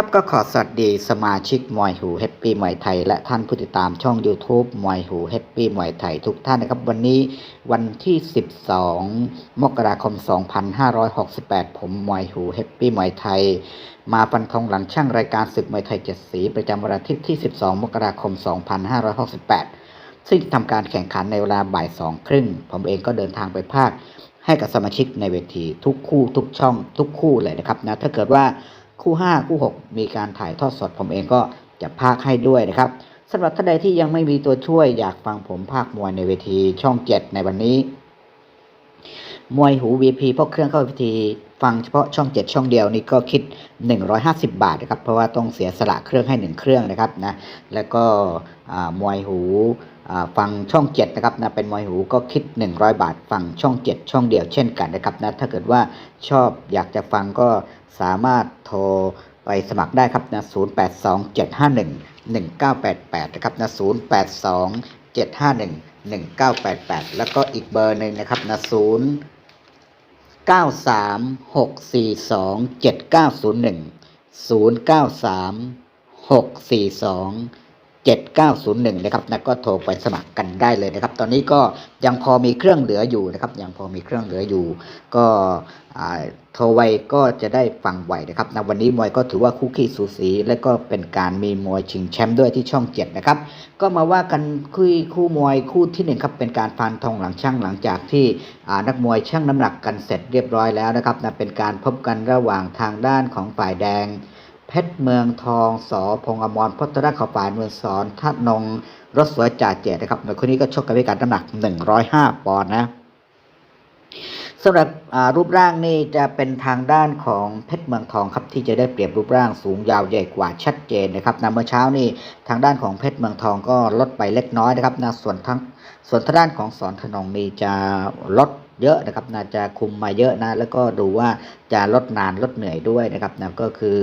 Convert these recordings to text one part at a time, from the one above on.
ครับก็ขอสวัสดีสมาชิกมวยหูเฮปปี้มวยไทย และท่านผู้ติดตามช่อง YouTube มวยหูเฮปปี้มวยไทยทุกท่านนะครับ วันนี้วันที่ 12 มกราคม 2568 ผมมวยหูเฮปปี้มวยไทย มาฟันธงหลังช่างรายการศึกมวยไทยเจ็ดสี ประจำวันอาทิตย์ที่ 12 มกราคม 2568 ซึ่งทำการแข่งขันในเวลาบ่ายสองครึ่งผมเองก็เดินทางไปภาคให้กับสมาชิกในเวทีทุกคู่ทุกช่องทุกคู่เลยนะครับนะถ้าเกิดว่า คู่ 5 คู่ 6 มีการถ่ายทอดสดผมเองก็จะพากให้ด้วยนะครับสำหรับท่านใดที่ยังไม่มีตัวช่วยอยากฟังผมภาคมวยในเวทีช่อง 7 ในวันนี้ มวยหู VP พกเครื่องเข้าพิธีฟังเฉพาะช่อง 7 ช่องเดียวนี่ก็คิด 150 บาทนะครับ เพราะว่าต้องเสียสละเครื่องให้ 1 เครื่องนะครับนะแล้วก็มวยหู อ่าฟังช่อง7นะครับนะเป็นมวยหูก็คิด 100 บาทฟังช่อง 7 ช่องเดียวเช่นกันนะครับนะถ้าเกิดว่าชอบอยากจะฟังก็สามารถโทรไปสมัครได้ครับนะ082751 1988นะครับนะ082 751 1988 แล้วก็อีกเบอร์หนึ่งนะครับนะ0 93 642 7901 093 642 7901นะครับนะก็โทรไปสมัครกันได้เลยนะครับ ตอนนี้ก็ยังพอมีเครื่องเหลืออยู่นะครับ ยังพอมีเครื่องเหลืออยู่ ก็อ่าโทรไวก็จะได้ฟังไวนะครับนะวันนี้มวยก็ถือว่าคู่ขี้สูสี และก็เป็นการมีมวยชิงแชมป์ด้วยที่ช่อง7นะครับ ก็มาว่ากันคู่คู่มวยคู่ที่หนึ่งครับเป็นการฟันทองหลังช่างหลังจากที่อ่านักมวยชั่งน้ำหนักกันเสร็จเรียบร้อยแล้วนะครับนะเป็นการพบกันระหว่างทางด้านของฝ่ายแดง เพชรเมืองทองสอพงอมรพัฒนาขาวฝ่ายเมืองสอนทัดนงรถสวยจ่าเจตนะครับในคนนี้ก็ชกกันพิการน้ำหนัก 105 ปอนด์นะสำหรับรูปร่างนี่จะเป็นทางด้านของเพชรเมืองทองครับที่จะได้เปรียบรูปร่างสูงยาวใหญ่กว่าชัดเจนนะครับนะเมื่อเช้านี่ทางด้านของเพชรเมืองทองก็ลดไปเล็กน้อยนะครับนะส่วนทั้งส่วนทางด้านของสอนธนงนี่จะลด เยอะนะครับน่าจะคุมมาเยอะนะแล้วก็ดูว่าจะลดนานลดเหนื่อยด้วยนะครับนะก็คือ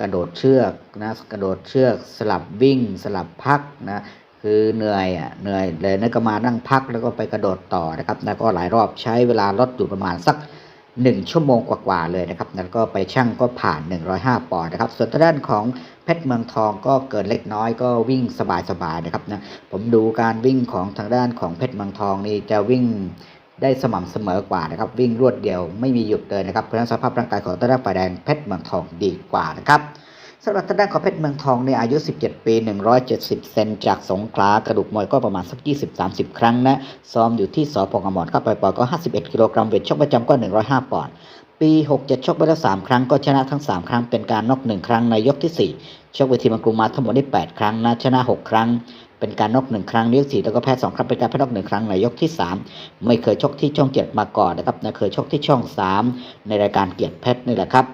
กระโดดเชือกนะกระโดดเชือกสลับวิ่งสลับพักนะคือเหนื่อยอะเหนื่อยเลยนะก็มานั่งพักแล้วก็ไปกระโดดต่อนะครับนะก็หลายรอบใช้เวลาลดอยู่ประมาณสัก 1 ชั่วโมงกว่าๆเลยนะครับแล้วก็ไปชั่งก็ผ่าน 105 ปอนด์นะครับ ส่วนทางด้านของเพชรเมืองทองก็เกินเล็กน้อยก็วิ่งสบายๆนะครับนะผมดูการวิ่งของทางด้านของเพชรเมืองทองนี่จะวิ่ง ได้สม่ำเสมอกว่านะครับ วิ่งรวดเดียวไม่มีหยุดเลยนะครับเพราะฉะนั้นสภาพร่างกายของทางด้านฝ่ายแดงเพชรเมืองทองดีกว่านะครับสำหรับทางด้านของเพชรเมืองทองเนี่ยอายุ 17 ปี 170 เซนจากสงขลากระดูกมวยก็ประมาณสัก 20-30 ครั้งนะ ซ้อมอยู่ที่สอพงอมรเข้าไปปอยก็ 51 กิโลกรัมเวทชกประจำก็ 105 ปอนด์ ปี 67 ชกไปแล้ว 3 ครั้งก็ชนะทั้ง 3 ครั้งเป็นการนอก 1 ครั้งในยกที่ 4 ชกเวทีมังกรมาทั้งหมดได้ 8 ครั้งนะชนะ 6 ครั้ง เป็นการนอกหนึ่งครั้งในยกสี่แล้วก็แพ้สองครั้งเป็นการแพ้นอกหนึ่งครั้งในยกที่สามไม่เคยชกที่ช่องเจ็ดมาก่อนนะครับนะเคยชกที่ช่องสามในรายการเกียรติเพชรนี่แหละครับ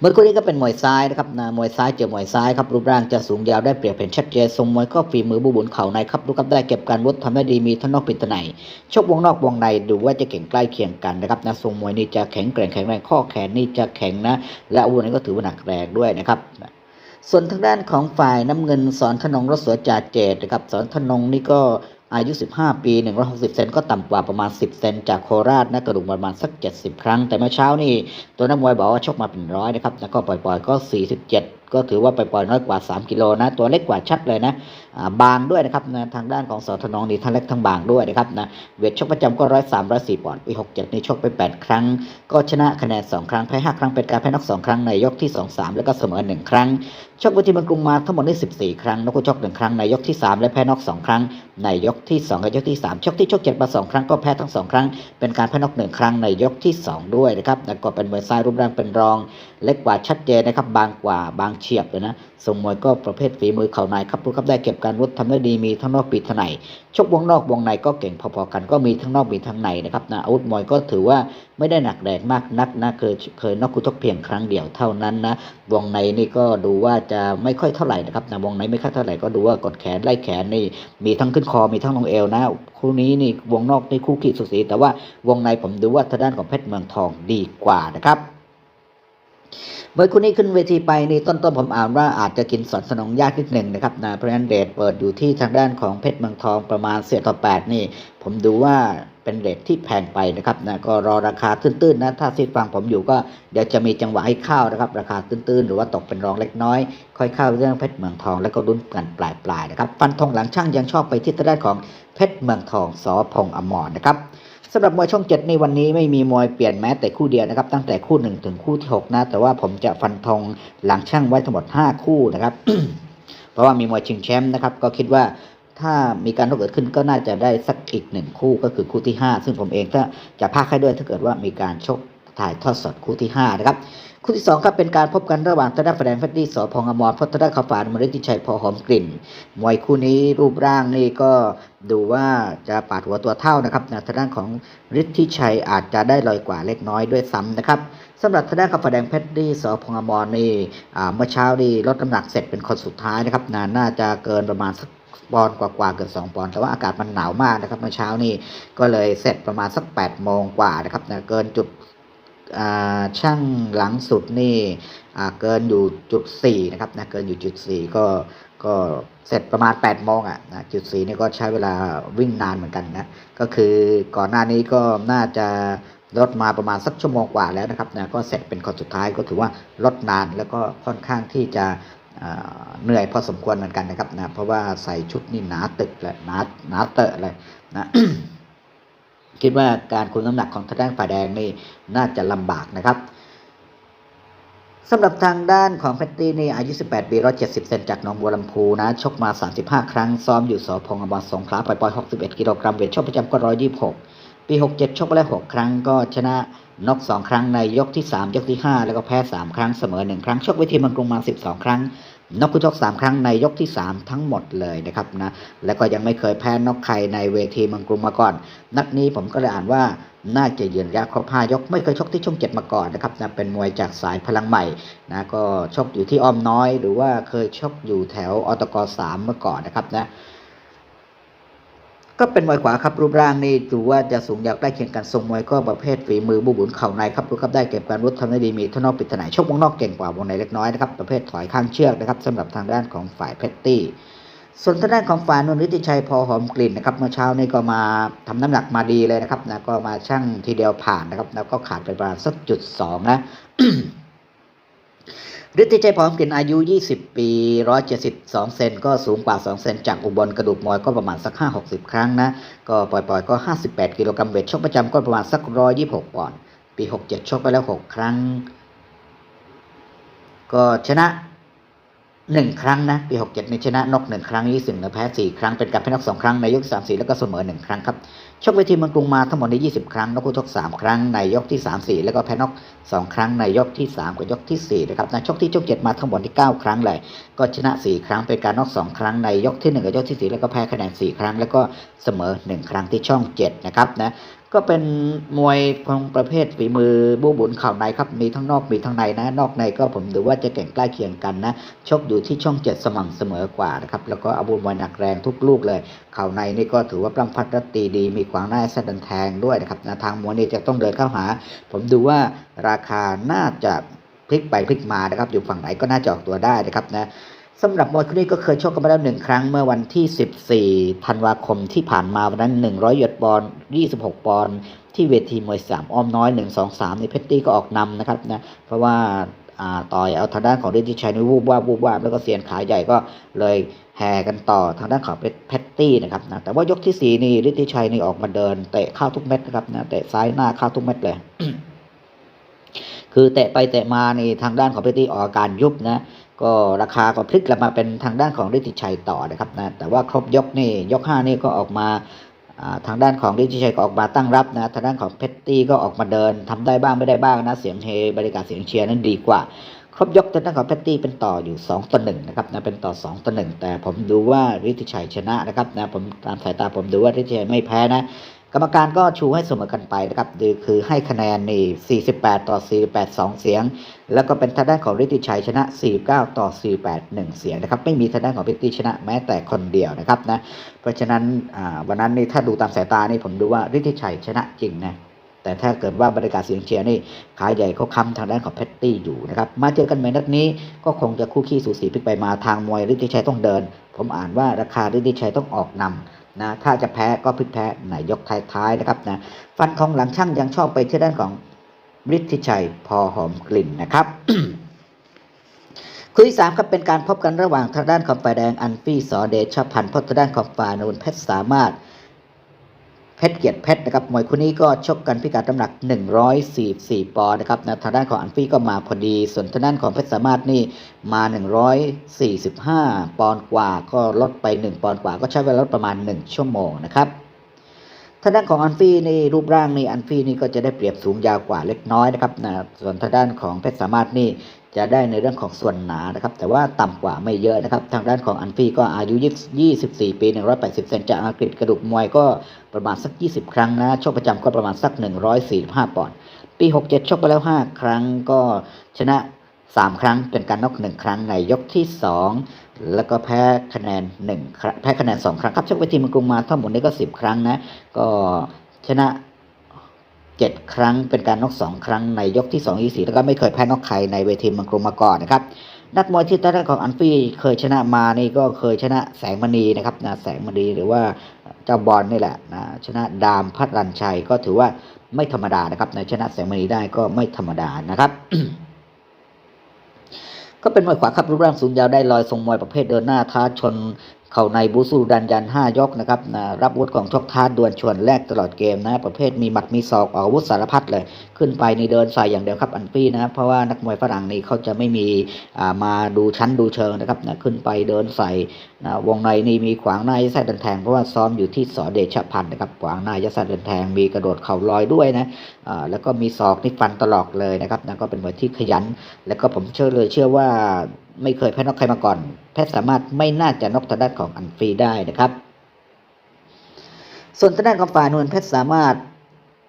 เมื่อคู่นี้ก็เป็นมวยซ้ายนะครับนะมวยซ้ายเจอมวยซ้ายครับรูปร่างจะสูงยาวได้เปรียบเห็นชัดเจนทรงมวยก็ฝีมือบูบุญเข่าในครับดูครับได้เก็บการวุฒิทำได้ดีมีทั้งนอกป็นตะไนชกวงนอกวงในดูว่าจะเก่งใกล้เคียงกันนะครับนะทรงมวยนี่จะแข็งแกร่งแข็งแรงข้อแขนนี่จะแข็งนะ และอาวุธนี้ก็ถือว่าหนักแรงด้วยนะครับ ส่วนทางด้านของฝ่ายน้ำเงินสอนทนงรถสวยจ่าเจตนะครับสอนทนงนี่ก็อายุ 15 ปี 160 เซนก็ต่ำกว่าประมาณ 10 เซนจากโคราชนะกระดูกประมาณสัก 70 ครั้ง แต่เมื่อเช้านี่ตัวนักมวยบอกว่าชกมาเป็นร้อยนะครับแล้วก็ปล่อยๆก็ 47 ก็ถือว่าไปปล่อยน้อยกว่า 3 กิโลนะ ตัวเล็กกว่าชัดเลยนะ บางด้วยนะครับนะทางด้านของสอทนองนี่ทั้งเล็กทั้งบางด้วยนะครับนะเวทชกประจำก็ร้อยสามร้อยสี่ปอนด์ปี67นี่ชกไป8ครั้ง ก็ชนะคะแนน2ครั้งแพ้5ครั้งเป็นการแพ้นอก2ครั้งในยกที่2 3แล้วก็เสมอ1ครั้ง ชกเวทีมืองกรุงมาทั้งหมดได้14ครั้งนกก็ชก1ครั้งในยกที่3และแพ้นอก2ครั้ง ในยกที่2กับยกที่3ชกที่ชก7มา2ครั้งก็แพ้ทั้ง2ครั้ง เป็นการแพ้นอก1ครั้งในยกที่2ด้วยนะครับแล้วก็เป็นมวยซ้ายรูปร่างเป็นรอง เล็กกว่าชัดเจนนะครับบางกว่าบางเฉียบเลยนะทรงมวยก็ประเภทฝีมือเข่าในครับรู้ครับได้เก็บการวุฒิทำได้ดีมีทั้งนอกปีทั้งในชกวงนอกวงในก็เก่งพอๆกันก็มีทั้งนอกมีทั้งในนะครับนะอาวุธมวยก็ถือว่าไม่ได้หนักแรงมากนักนะเคยเคยนอกคู่ชกเพียงครั้งเดียวเท่านั้นนะวงในนี่ก็ดูว่าจะไม่ค่อยเท่าไหร่นะครับนะวงในไม่ค่อยเท่าไหร่ก็ดูว่ากดแขนไล่แขนนี่มีทั้งขึ้นคอมีทั้งลงเอวนะคู่นี้นี่วงนอกนี่คู่ขี้สุดสีแต่ว่าวงในผมดูว่าทางด้านของเพชรเมืองทองดีกว่านะครับ เมื่อคุณนี้ขึ้นเวทีไปนี่ต้นๆผมอ่านว่าอาจจะกินสอนสนองยากนิดหนึ่งนะครับนะเพราะฉะนั้นเรทเปิดอยู่ที่ทางด้านของเพชรเมืองทองประมาณเสียต่อแปดนี่ ผมดูว่าเป็นเรทที่แพงไปนะครับนะก็รอราคาตื้นๆนะถ้าที่ฟังผมอยู่ก็เดี๋ยวจะมีจังหวะให้เข้านะครับ ราคาตื้นๆ หรือว่าตกเป็นรองเล็กน้อย ค่อยเข้าเรื่องเพชรเมืองทองแล้วก็ลุ้นกันปลายๆนะครับฟันธงหลังช่างยังชอบไปที่ทางด้านของเพชรเมืองทองสอพงอมรนะครับ สำหรับมวยช่องเจ็ดในวันนี้ไม่มีมวยเปลี่ยนแม้แต่คู่เดียวนะครับ ตั้งแต่คู่หนึ่งถึงคู่ที่หกนะ แต่ว่าผมจะฟันธงหลังช่างไว้ทั้งหมดห้าคู่นะครับ เพราะว่ามีมวยชิงแชมป์นะครับ ก็คิดว่าถ้ามีการเกิดขึ้นก็น่าจะได้สักอีกหนึ่งคู่ก็คือคู่ที่ห้าซึ่งผมเองก็จะพากให้ด้วยถ้าเกิดว่ามีการชก ถ่ายทอดสดคู่ที่ห้านะครับ คู่ที่สองครับเป็นการพบกันระหว่างธนาแฟนเฟดดี้สอพองอมรพทธนาขาวฝานมฤติชัยพอหอมกลิ่น มวยคู่นี้รูปร่างนี่ก็ดูว่าจะปาดหัวตัวเท่านะครับนะทางด้านของฤทธิชัยอาจจะได้ลอยกว่าเล็กน้อยด้วยซ้ำนะครับสำหรับทางด้านขาวฝาแดงเพชรดี้สอพงอมรนี่เมื่อเช้านี่ลดน้ำหนักเสร็จเป็นคนสุดท้ายนะครับนาน่าจะเกินประมาณสักปอนกว่าๆเกือบสองปอนแต่ว่าอากาศมันหนาวมากนะครับเมื่อเช้านี่ก็เลยเสร็จประมาณสัก8ปดโมงกว่านะครับนะเกินจุด ช่างหลังสุดนี่เกินอยู่จุดสี่นะครับนะเกินอยู่จุดสี่ก็ก็เสร็จประมาณ8ปดโมงอะนะจุดสี่นี่ก็ใช้เวลาวิ่งนานเหมือนกันนะก็คือก่อนหน้านี้ก็น่าจะลดมาประมาณสักชั่วโมงกว่าแล้วนะครับนะก็เสร็จเป็นคนสุดท้ายก็ถือว่าลดนานแล้วก็ค่อนข้างที่จะเหนื่อยพอสมควรเหมือนกันนะครับนะเพราะว่าใส่ชุดนี่หนาตึกเลยหนาหนาเตอะเลยนะ คิดว่าการคุมน้ำหนักของทางด้านฝ่ายแดงนี่น่าจะลำบากนะครับสำหรับทางด้านของเพชรตี้นี่อายุ 18 ปี 170 เซนจากหนองบัวลำพูนะ ชกมา 35 ครั้ง ซ้อมอยู่สอพงอบสงขลาปล่อยๆ61 กิโลกรัม เวทชกประจำก็ 126 ปี 67 ชกไปแล้ว 6 ครั้งก็ชนะนก2 ครั้งในยกที่ 3 ยกที่ 5 แล้วก็แพ้ 3 ครั้งเสมอ 1 ครั้ง ชกเวทีมังกรุงมา 12 ครั้ง นกกุชก3ครั้งในยกที่3ทั้งหมดเลยนะครับนะแล้วก็ยังไม่เคยแพ้นกใครในเวทีเมังกรุงมาก่อน นัดนี้ผมก็เลยอ่านว่าน่าจะยืนระยะครบห้ายกไม่เคยชกที่ช่องเจ็ดมาก่อนนะครับนะเป็นมวยจากสายพลังใหม่นะก็ชกอยู่ที่อ้อมน้อย หรือว่าเคยชกอยู่แถวอตกสามเมื่อก่อนนะครับนะ ก็เป็นมวยขวาครับรูปร่างนี่ดูว่าจะสูงยาวใกล้เคียงกันทรงมวยก็ประเภทฝีมือบุบุนเข่าในครับรู้ครับได้เก็บการรุดทำได้ดีมีท่านอกปิดถนายชกวงนอกเก่งกว่าวงในเล็กน้อยนะครับประเภทถอยข้างเชือกนะครับสำหรับทางด้านของฝ่ายเพชตี้ส่วนทางด้านของฝ่ายนนทิชัยพอหอมกลิ่นนะครับเมื่อเช้านี้ก็มาทำน้ำหนักมาดีเลยนะครับนะก็มาชั่งทีเดียวผ่านนะครับ แล้วก็ขาดไปประมาณสักจุดสองนะ ฤทธิชัยพร้อมกลิ่นอายุ 20 ปี 172 เซนก็สูงกว่า 2 เซนจากอุบลกระดูกมวยก็ประมาณสัก 5-60 ครั้งนะ ก็ปล่อยๆ ก็ 58 กิโลกรัมเวทชกประจำก็ประมาณสัก 126 ปอนด์ ปี 67 ชกไปแล้ว 6 ครั้ง ก็ชนะ 1 ครั้งนะ ปี 67นี่ชนะนก 1 ครั้งยี่สิบและแพ้ 4 ครั้ง เป็นการแพ้นก 2 ครั้ง ในยก 3 4 แล้วก็เสมอ 1 ครั้งครับ ชกเวทีเมืองกรุงมาทั้งหมดใน 20 ครั้งนกคู่ชก3 ครั้งในยกที่ 3 4 แล้วก็แพ้นก2 ครั้งในยกที่ 3 กับยกที่ 4 นะครับนะชกที่ชก7มาทั้งหมดที่ 9 ครั้งเลย ก็ชนะ 4 ครั้งเป็นการนอก2 ครั้งในยกที่ 1 กับยกที่ 4 แล้วก็แพ้คะแนน 4 ครั้ง แล้วก็เสมอ 1 ครั้งที่ช่อง 7 นะครับนะ ก็เป็นมวยของประเภทฝีมือบูบุญเข่าในครับ มีทั้งนอกมีทั้งในนะ นอกในก็ผมดูว่าจะเก่งใกล้เคียงกันนะ ชกอยู่ที่ช่องเจ็ดสม่ำเสมอกว่านะครับ แล้วก็อาวุธมวยหนักแรงทุกลูกเลยเข่าในนี่ก็ถือว่าปล้ำพัดรัตตีดี มีขวางหน้าแซดันแทงด้วยนะครับนะทางมวยนี่จะต้องเดินเข้าหา ผมดูว่าราคาน่าจะพลิกไปพลิกมานะครับ อยู่ฝั่งไหนก็น่าจะออกตัวได้นะครับนะ สำหรับมวยคู่นี้ก็เคยชกกันมาแล้วหนึ่งครั้งเมื่อวันที่ 14 ธันวาคมที่ผ่านมาวันนั้น 100 หยดปอนด์26 ปอนด์ที่เวทีมวยสามอ้อมน้อย 1 2 3นี่เพชรตี้ก็ออกนำนะครับนะเพราะว่าต่อยเอาทางด้านของฤทธิชัยนี่วูบว่าวูบว่าแล้วก็เสียนขาใหญ่ก็เลยแห่กันต่อทางด้านของเพชรตี้นะครับนะแต่ว่ายกที่ 4 นี่ฤทธิชัยนี่ออกมาเดินเตะเข้าทุกเม็ดนะครับนะเตะซ้ายหน้าเข้าทุกเม็ดเลย คือเตะไปเตะมานี่ทางด้านของเพชรตี้ออกอาการยุบนะ ก็ราคาก็พลิกกลับมาเป็นทางด้านของฤทธิชัยต่อนะครับนะแต่ว่าครบยกนี่ยกห้านี่ก็ออกมาทางด้านของฤทธิชัยก็ออกมาตั้งรับนะทางด้านของเพชรตี้ก็ออกมาเดินทำได้บ้างไม่ได้บ้างนะเสียงเฮบริการเสียงเชียร์นั้นดีกว่า ครบยกทางด้านของเพชรตี้เป็นต่ออยู่2ต่อ1นะครับนะเป็นต่อ2ต่อ1แต่ผมดูว่าฤทธิชัยชนะนะครับนะผมตามสายตาผมดูว่าฤทธิชัยไม่แพ้นะ กรรมการก็ชูให้เสมอกันไปนะครับคือคือให้คะแนนนี่48 ต่อ 48 2 เสียง แล้วก็เป็นทางด้านของฤทธิชัยชนะ 49 ต่อ 48 1 เสียงนะครับ ไม่มีทางด้านของเพชรตี้ชนะแม้แต่คนเดียวนะครับนะ เพราะฉะนั้นวันนั้นนี่ถ้าดูตามสายตานี่ผมดูว่าฤทธิชัยชนะจริงนะ แต่ถ้าเกิดว่าบรรยากาศเสียงเชียร์นี่ขาใหญ่เขาค้ำทางด้านของแพตตี้อยู่นะครับ มาเจอกันใหม่นัดนี้ก็คงจะคู่ขี้สูสีพลิกไปมาทางมวยฤทธิชัยต้องเดิน ผมอ่านว่าราคาฤทธิชัยต้องออกนำ นะถ้าจะแพ้ก็พิกแพ้ในยกท้ายๆนะครับนะฟันของหลังช่างยังชอบไปที่ด้านของฤทธิชัยพอหอมกลิ่นนะครับคู่ที่สามครับเป็นการพบกันระหว่างทางด้านของฝ่ายแดงอันฟี่สอเดชพันธ์พบทางด้านของฝ่ายนูนเพชรสามารถ เพชรเกียรติเพชรนะครับมวยคู่นี้ก็ชกกันพิกัดน้ำหนัก 144 ปอนด์นะครับนะทางด้านของอันฟี่ก็มาพอดี ส่วนทางด้านของเพชรสามารถนี่มา 145 ปอนด์กว่า ก็ลดไป 1 ปอนด์กว่า ก็ใช้เวลาลดประมาณ 1 ชั่วโมงนะครับทางด้านของอันฟี่นี่รูปร่างนี่อันฟี่นี่ก็จะได้เปรียบสูงยาวกว่าเล็กน้อยนะครับนะส่วนทางด้านของเพชรสามารถนี่ จะได้ในเรื่องของส่วนหนานะครับ แต่ว่าต่ำกว่าไม่เยอะนะครับ ทางด้านของอันฟี่ก็อายุ 24 ปี 180 เซนจากอังกฤษกระดูกมวยก็ประมาณสัก 20 ครั้งนะชคประจำก็ประมาณสัก 145 ปอนด์ปี 67 ชกไปแล้ว 5 ครั้งก็ชนะ 3 ครั้งเป็นการน็อก1 ครั้งในยกที่ 2 แล้วก็แพ้คะแนน1ครั้งแพ้คะแนน 2 ครั้งครับชกไปทีมกรุงมาทั้งหมดนี้ก็ 10 ครั้งนะก็ชนะ 7 ครั้ง เป็นการน็อก2 ครั้งในยกที่2ที่4แล้วก็ไม่เคยแพ้น็อกใครในเวทีมังกรมาก่อนนะครับนักมวยที่ทางด้านของอันฟี่เคยชนะมานี่ก็เคยชนะแสงมณีนะครับนะแสงมณีหรือว่าเจ้าบอลนี่แหละนะชนะดามพัดรันชัยก็ถือว่าไม่ธรรมดานะครับนะชนะแสงมณีได้ก็ไม่ธรรมดานะครับก็เป็นมวยขวาครับรูปร่างสูงยาวได้ลอยทรงมวยประเภทเดินหน้าท้าชน เข่าในบูสูดันยัน5ยกนะครับนะรับวุธของชกท้าดวลชวนแรกตลอดเกมนะประเภทมีหมัดมีศอกออกอาวุธสารพัดเลย ขึ้นไปนี่เดินใส่อย่างเดียวครับอันฟี่นะเพราะว่านักมวยฝรั่งนี่เขาจะไม่มีมาดูชั้นดูเชิงนะครับนะขึ้นไปเดินใส่นะวงในนี่มีขวางหน้ายัดไส้เดินแทงเพราะว่าซ้อมอยู่ที่สอเดชพันธ์นะครับขวางหน้ายัดไส้เดินแทงมีกระโดดเข่าลอยด้วยนะแล้วก็มีศอกนี่ฟันตลอดเลยนะครับนะก็เป็นมวยที่ขยัน แล้วก็ผมเชื่อเลยเชื่อว่า ไม่เคยแพ้นกใครมาก่อน แพทย์สามารถไม่น่าจะนกทางด้านของอันฟรีได้นะครับ ส่วนทางด้านของฝ่ายนวลเพชรสามารถ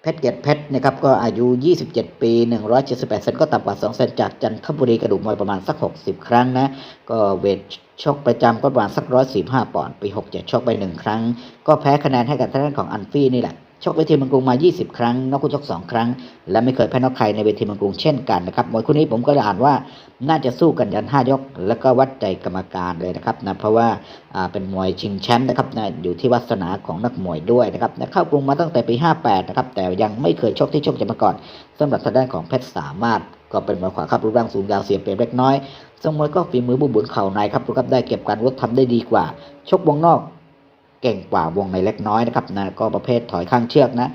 เพชรเกียรติเพชรนะครับก็อายุ 27 ปี 178เซนก็ต่ำกว่า 2 เซนจากจันทบุรีกระดูกมวยประมาณสัก 60 ครั้งนะ ก็เวทชกประจำก็ประมาณสัก 145 ปอนด์ปี 67ชกไป 1 ครั้ง ก็แพ้คะแนนให้กับทางด้านของอันฟี่นี่แหละ ชกเวทีเมืองกรุงมา 20 ครั้งนอกคู่ชก 2 ครั้ง และไม่เคยแพ้นอกใครในเวทีเมืองกรุงเช่นกันนะครับมวยคู่นี้ผมก็เลยอ่านว่าน่าจะสู้กันยัน 5 ยก แล้วก็วัดใจกรรมการเลยนะครับนะเพราะว่าอ่าเป็นมวยชิงแชมป์นะครับนะอยู่ที่วาสนาของนักมวยด้วยนะครับนะเข้ากรุงมาตั้งแต่ปี 58 นะครับแต่ยังไม่เคยชกที่ชกจะมาก่อนสำหรับทางด้านของเพชรสามารถก็เป็นมวยขวาครับรูปร่างสูงยาวเสียเปรียบเล็กน้อยทรงมวยก็ฝีมือบุบุนเข่าในครับดูครับได้เก็บการวุฒทำได้ดีกว่า ชกวงนอก เก่งกว่าวงในเล็กน้อยนะครับนะก็ประเภทถอยข้างเชือกนะ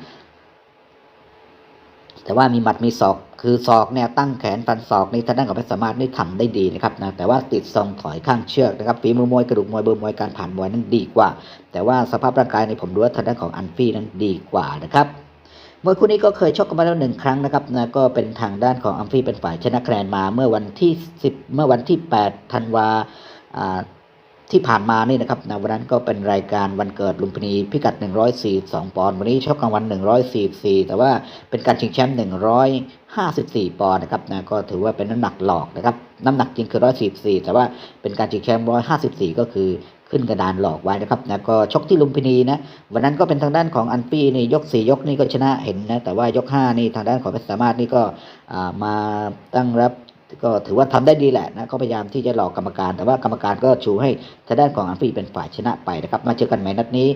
แต่ว่ามีหมัดมีศอกคือศอกเนี่ยตั้งแขนฟันศอกนี่ทางด้านของเพชรสามารถนี่ทำได้ดีนะครับนะแต่ว่าติดทรงถอยข้างเชือกนะครับฝีมือมวยกระดูกมวยเบอร์มวยการผ่านมวยนั้นดีกว่า แต่ว่าสภาพร่างกายในผมดูว่าทางด้านของอันฟี่นั้นดีกว่านะครับมวยคู่นี้ก็เคยชกกันมาแล้วหนึ่งครั้งนะครับนะก็เป็นทางด้านของอัมฟี่เป็นฝ่ายชนะคะแนนมาเมื่อวันที่ 10 เมื่อวันที่ 8 ธันวาอ่า ที่ผ่านมานี่นะครับนะวันนั้นก็เป็นรายการวันเกิดลุมพินีพิกัด 142 ปอนด์วันนี้ชกกลางวัน 144 แต่ว่าเป็นการชิงแชมป์ 154 ปอนด์นะครับนะก็ถือว่าเป็นน้ำหนักหลอกนะครับน้ำหนักจริงคือ 144 แต่ว่าเป็นการชิงแชมป์ 154 ก็คือขึ้นกระดานหลอกไว้นะครับนะก็ชกที่ลุมพินีนะวันนั้นก็เป็นทางด้านของอันปี้นี่ยก 4 ยกนี่ก็ชนะเห็นนะแต่ว่ายก 5 นี่ทางด้านของเพชรสามารถนี่ก็มาตั้งรับ ก็ถือว่าทำได้ดีแหละนะก็พยายามที่จะหลอกกรรมการ แต่ว่ากรรมการก็ชูให้ทางด้านของอันฟี่เป็นฝ่ายชนะไปนะครับมาเจอกันใหม่นัดนี้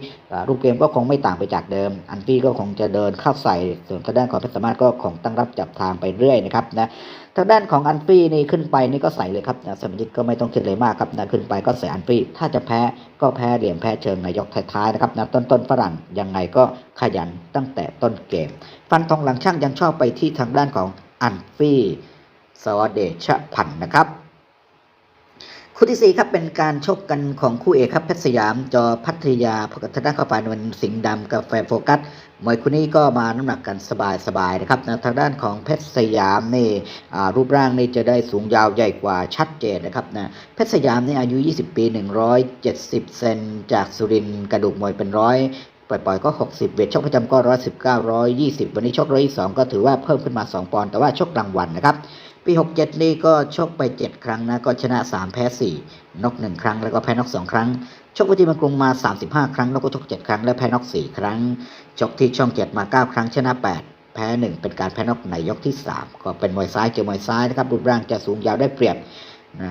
รูปเกมก็คงไม่ต่างไปจากเดิม อันฟี่ก็คงจะเดินเข้าใส่ส่วนทางด้านของเพชรสามารถก็คงตั้งรับจับทางไปเรื่อยนะครับนะทางด้านของอันฟี่นี่ขึ้นไปนี่ก็ใส่เลยครับนะสมิทก็ไม่ต้องคิดเลยมากครับนะขึ้นไปก็ใส่อันฟี่ถ้าจะแพ้ก็แพ้เหลี่ยมแพ้เชิงในยกท้ายๆนะครับนะต้นต้นๆฝรั่งยังไงก็ขยันตั้งแต่ต้นเกม ฟันทองหลังช่างยังชอบไปที่ทางด้านของอันฟี่ สวเดชพันธ์นะครับคู่ที่สี่ครับเป็นการชกกันของคู่เอกครับเพชรสยามจอพัทยาพกับทางด้านข้าวฝ่ายนวลสิงห์ดำกาแฟโฟกัสมวยคู่นี้ก็มาน้ำหนักกันสบายๆนะครับนะทางด้านของเพชรสยามนี่รูปร่างนี่จะได้สูงยาวใหญ่กว่าชัดเจนนะครับนะเพชรสยามนี่อายุ 20 ปี 170 เซนจากสุรินกระดูกมวยเป็นร้อยปล่อยๆก็ 60 เวทชกประจำก็ 119 120 วันนี้ชก122 ก็ถือว่าเพิ่มขึ้นมา 2 ปอนด์แต่ว่าชกกลางวันนะครับ ปี 67 นี่ก็ชกไป 7 ครั้งนะ ก็ชนะ 3 แพ้ 4นก1 ครั้ง แล้วก็แพ้นก 2 ครั้ง ชกวิธีมังกรุงมา 35 ครั้ง แล้วก็ชก 7 ครั้ง และแพ้นก 4 ครั้ง ชกที่ช่อง 7 มา 9 ครั้ง ชนะ 8 แพ้หนึ่งเป็นการแพ้นอกในยกที่ 3 ก็เป็นมวยซ้ายเจอมวยซ้ายนะครับ รูปร่างจะสูงยาวได้เปรียบนะ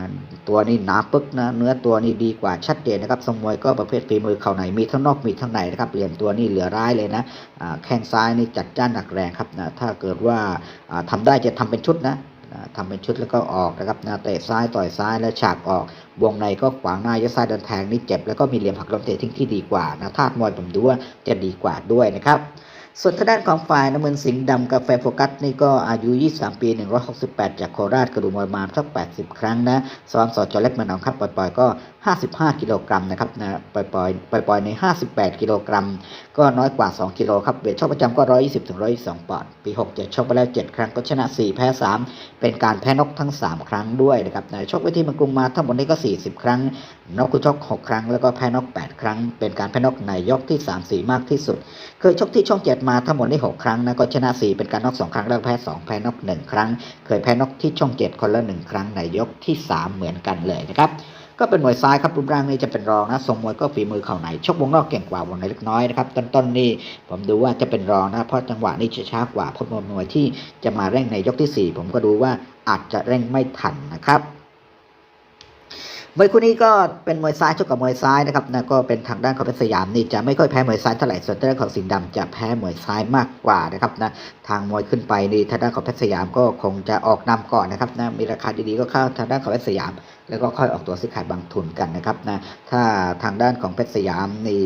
ตัวนี้หนาปึกนะเนื้อตัวนี้ดีกว่าชัดเจนนะครับทรงมวยก็ประเภทฝีมือเข่าในมีทั้งนอกมีทั้งในนะครับเหลี่ยมตัวนี้เหลือร้ายเลยนะแข้งซ้ายนี่จัดจ้านหนักแรงครับนะถ้าเกิดว่าอ่าทำได้จะทำเป็นชุดนะ ทำทำเป็นชุดแล้วก็ออกนะครับนะเตะซ้ายต่อยซ้ายแล้วฉากออก วงในก็ขวางหน้ายัดซ้ายเดินแทงนี่เจ็บแล้วก็มีเหลี่ยมหักลมเตะทิ้งที่ดีกว่านะธาตุมวยผมดูว่าจะดีกว่าด้วยนะครับ ส่วนทางด้านของฝ่ายน้ำเงินสิงห์ดำกาแฟโฟกัสนี่ก็อายุ 23 ปี 168 จากโคราชกระดูกมวยมาณสัก 80 ครั้งนะซ้อมสอจอเล็กมาหนองครับปล่อยๆก็ 55 กิโลกรัมนะครับนะปล่อยๆปล่อยๆใน 58 กิโลกรัม ก็น้อยกว่า 2 กิโลครับเวทชกประจำก็ 120ถึง122ปอนด์ปี 67ชกไปแล้ว 7 ครั้งก็ชนะ 4 แพ้ 3 เป็นการแพ้นกทั้ง 3 ครั้งด้วยนะครับนะชกไปที่มังกรุงมาทั้งหมดนี้ก็ 40 ครั้งนกคุชก 6 ครั้งแล้วก็แพ้นก 8 ครั้ง เป็นการแพ้นกในยกที่ 3 4 มากที่สุดเคยชกที่ช่อง7มาทั้งหมดนี้6ครั้งนะก็ชนะ 4 เป็นการน็อก2ครั้งแล้วแพ้ 2 แพ้น็อก1ครั้ง เคยแพ้น็อกที่ช่อง 7 คนละ 1 ครั้งในยกที่ 3 เหมือนกันเลยนะครับก็เป็นมวยซ้ายครับรูปร่างนี่จะเป็นรองนะทรงมวยก็ฝีมือเข่าในชกวงนอกเก่งกว่าวงในเล็กน้อยนะครับต้นๆนี่ผมดูว่าจะเป็นรองนะเพราะจังหวะนี้จะช้ากว่าเพราะมวยที่จะมาเร่งในยกที่ 4 ผมก็ดูว่าอาจจะเร่งไม่ทันนะครับ มวยคู่นี้ก็เป็นมวยซ้ายชกกับมวยซ้ายนะครับนะก็เป็นทางด้านของเพชรสยามนี่จะไม่ค่อยแพ้มวยซ้ายเท่าไหร่ส่วนทางด้านของสิงห์ดำจะแพ้มวยซ้ายมากกว่านะครับนะทางมวยขึ้นไปนี่ทางด้านของเพชรสยามก็คงจะออกนำก่อนนะครับนะมีราคาดีๆก็เข้าทางด้านของเพชรสยาม แล้วก็ค่อยออกตัวซื้อขายบางทุนกันนะครับนะถ้าทางด้านของเพชรสยามนี่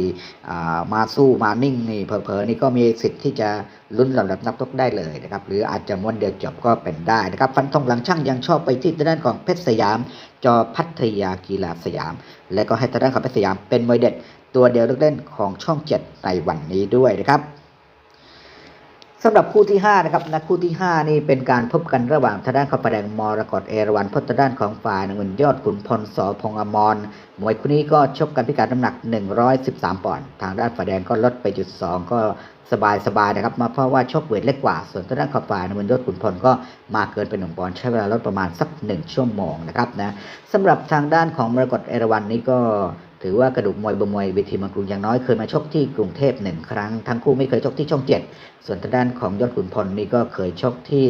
มาสู้มานิ่งนี่เผลอๆนี่ก็มีสิทธิ์ที่จะลุ้นลำดับนับตกได้เลยนะครับหรืออาจจะม้วนเดียวจบก็เป็นได้นะครับฟันธงหลังช่างยังชอบไปที่ทางด้านของเพชรสยาม จอพัทยากีฬาสยาม และก็ให้ทางด้านของเพชรสยามเป็นมวยเด็ดตัวเดียวเล่นของช่อง 7 ในวันนี้ด้วยนะครับ สำหรับคู่ที่5นะครับนะคู่ที่ 5 นี่เป็นการพบกันระหว่างทางด้านของประแดงมรกตเอราวันพบทางด้านของฝ่ายเงินยอดขุนพลสอพงษ์อมรมวยคู่นี้ก็ชกกันพิกัดน้ำหนัก 113 ปอนด์ทางด้านฝ่ายแดงก็ลดไปจุด2ก็สบายสบายๆนะครับมาเพราะว่าชกเวทเล็กกว่า ส่วนทางด้านของฝ่ายเงินยอดขุนพลก็มาเกินเป็นหนึ่งปอนด์ใช้เวลาลดประมาณสัก 1 ชั่วโมงนะครับนะสำหรับทางด้านของมรกตเอราวันนี้ก็ ถือว่ากระดูกมวยบมวยเวทีเมังกรุงอย่างน้อยเคยมาชกที่กรุงเทพหนึ่งครั้ง ทั้งคู่ไม่เคยชกที่ช่องเจ็ดส่วนทางด้านของยอดขุนพลนี่ก็เคยชกที่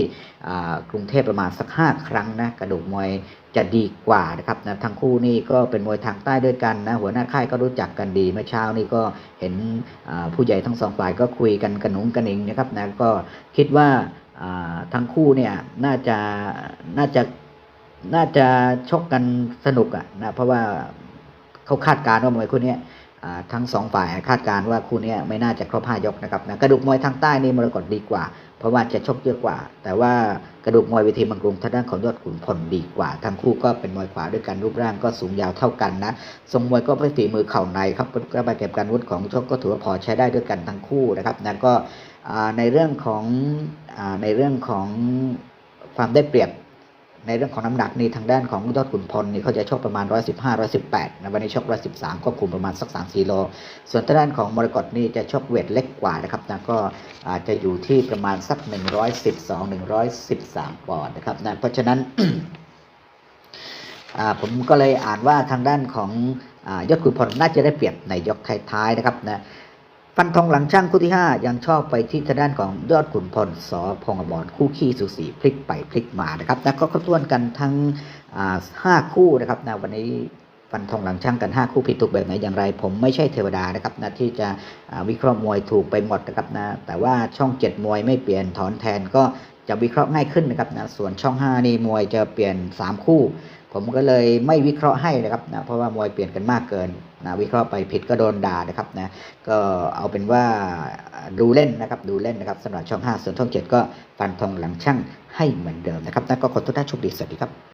กรุงเทพประมาณสักห้าครั้งนะกระดูกมวยจะดีกว่านะครับนะทั้งคู่นี่ก็เป็นมวยทางใต้ด้วยกันนะหัวหน้าค่ายก็รู้จักกันดีเมื่อเช้านี่ก็เห็นผู้ใหญ่ทั้งสองฝ่ายก็คุยกันกระหนุงกระหนิงนะครับนะก็คิดว่าอ่าทั้งคู่เนี่ยน่าจะน่าจะน่าจะชกกันสนุกอะนะเพราะว่า เขาคาดการณ์ว่ามวยคู่นี้ทั้งสองฝ่ายคาดการณ์ว่าคู่นี้ไม่น่าจะครบห้ายกนะครับนะกระดูกมวยทางใต้นี่มรกตดีกว่า เพราะว่าจะชกเยอะกว่า แต่ว่ากระดูกมวยเวทีบางกรุงทางด้านของยอดขุนพลดีกว่า ทั้งคู่ก็เป็นมวยขวาด้วยกันรูปร่างก็สูงยาวเท่ากันนะทรงมวยก็เป็นฝีมือเข่าในครับกระบาเก็บการวุฒิของชกก็ถือว่าพอใช้ได้ด้วยกันทั้งคู่นะครับนะก็ในเรื่องของอในเรื่องของความได้เปรียบ ในเรื่องของน้ำหนักนี่ทางด้านของยอดขุนพลนี่เขาจะชกประมาณ 115 118นะวันนี้ชก113ก็คุมประมาณสัก3 4โล ส่วนทางด้านของมรกตนี่จะชกเวทเล็กกว่านะครับนะก็อาจจะอยู่ที่ประมาณสัก 112 113 ปอนด์นะครับนะเพราะฉะนั้นผมก็เลยอ่านว่าทางด้านของอยอดขุนพลน่าจะได้เปรียบในยกท้ายๆนะครับนะ ฟันธงหลังช่างคู่ที่ 5 ยังชอบไปที่ทางด้านของยอดขุนพลสอพงอมรคู่ขี้สูสีพลิกไปพลิกมานะครับนะก็ครบถ้วนกันทั้งห้าคู่นะครับนะวันนี้ฟันธงหลังช่างกัน 5 คู่ผิดถูกแบบไหนอย่างไร ผมไม่ใช่เทวดานะครับนะที่จะวิเคราะห์มวยถูกไปหมดนะครับนะแต่ว่าช่อง 7 มวยไม่เปลี่ยนถอนแทนก็จะวิเคราะห์ง่ายขึ้นนะครับนะส่วนช่อง 5 นี่มวยจะเปลี่ยน 3 คู่ ผมก็เลยไม่วิเคราะห์ให้นะครับนะเพราะว่ามวยเปลี่ยนกันมากเกินนะวิเคราะห์ไปผิดก็โดนด่านะครับนะก็เอาเป็นว่าดูเล่นนะครับดูเล่นนะครับสำหรับช่อง 5 ส่วนช่อง 7 ก็ฟันทองหลังช่างให้เหมือนเดิมนะครับนะก็ขอทุกท่านโชคดีสวัสดีครับ